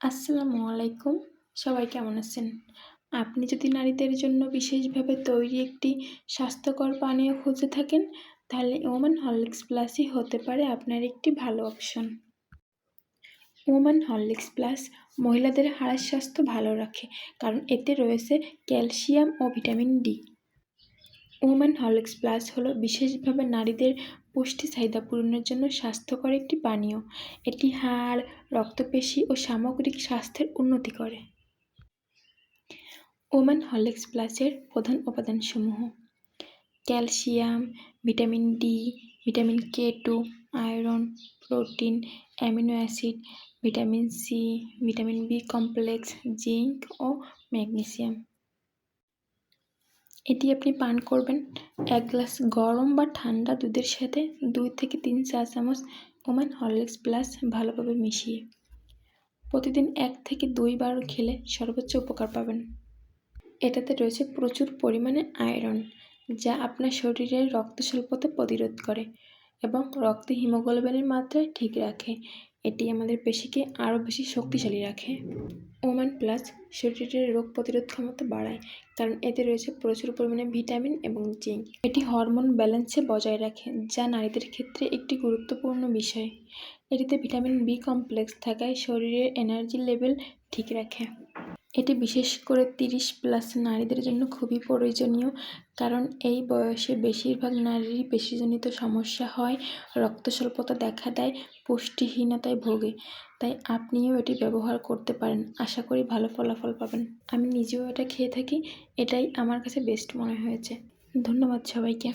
আসসালামু আলাইকুম। সবাই কেমন আছেন? আপনি যদি নারীদের জন্য বিশেষভাবে তৈরি একটি স্বাস্থ্যকর পানীয় খুঁজে থাকেন, তাহলে ওমান হরলিক্স প্লাসই হতে পারে আপনার একটি ভালো অপশন। ওমান হরলিক্স প্লাস মহিলাদের হাড়ের স্বাস্থ্য ভালো রাখে, কারণ এতে রয়েছে ক্যালসিয়াম ও vitamin D. Women Horlicks plus হলো বিশেষভাবে নারীদের পুষ্টি চাহিদা পূরণের জন্য স্বাস্থ্যকর একটি পানীয়। এটি হাড়, রক্তপেশি ও সামগ্রিক স্বাস্থ্যের উন্নতি করে। ওমান হরলিক্স প্লাসের প্রধান উপাদানসমূহ। Calcium, vitamin D vitamin K two iron, protein, amino acid, vitamin C vitamin B complex, zinc ও ম্যাগনেসিয়াম। এটি আপনি পান করবেন। এক গ্লাস গরম বা ঠান্ডা দুধের সাথে দুই থেকে তিন চা চামচ ওমান হরলিক্স প্লাস ভালোভাবে মিশিয়ে। প্রতিদিন এক থেকে দুই দুইবার খেলে সর্বোচ্চ উপকার পাবেন। এটাতে রয়েছে প্রচুর পরিমাণে আয়রন, যা আপনার শরীরের রক্ত স্বল্পতা প্রতিরোধ করে এবং রক্তে হিমোগ্লোবিনের মাত্রা ঠিক রাখে। এটি আমাদের পেশিকে আরও বেশি শক্তিশালী রাখে। ওমান প্লাস শরীরের রোগ প্রতিরোধ ক্ষমতা বাড়ায়, কারণ এতে রয়েছে প্রচুর পরিমাণে ভিটামিন এবং জিঙ্ক। এটি হরমোন ব্যালেন্সে বজায় রাখে, যা নারীদের ক্ষেত্রে একটি গুরুত্বপূর্ণ বিষয়। এটিতে ভিটামিন বি কমপ্লেক্স থাকায় শরীরের এনার্জি লেভেল ঠিক রাখে। এটি বিশেষ করে তিরিশ প্লাস নারীদের জন্য খুবই প্রয়োজনীয়, কারণ এই বয়সে বেশিরভাগ নারীরই পেশিজনিত সমস্যা হয় রক্ত স্বল্পতা দেখা দেয়, পুষ্টিহীনতায় ভোগে। তাই আপনিও এটি ব্যবহার করতে পারেন। আশা করি ভালো ফলাফল পাবেন। আমি নিজেও এটা খেয়ে থাকি, এটাই আমার কাছে বেস্ট মনে হয়েছে। ধন্যবাদ সবাইকে।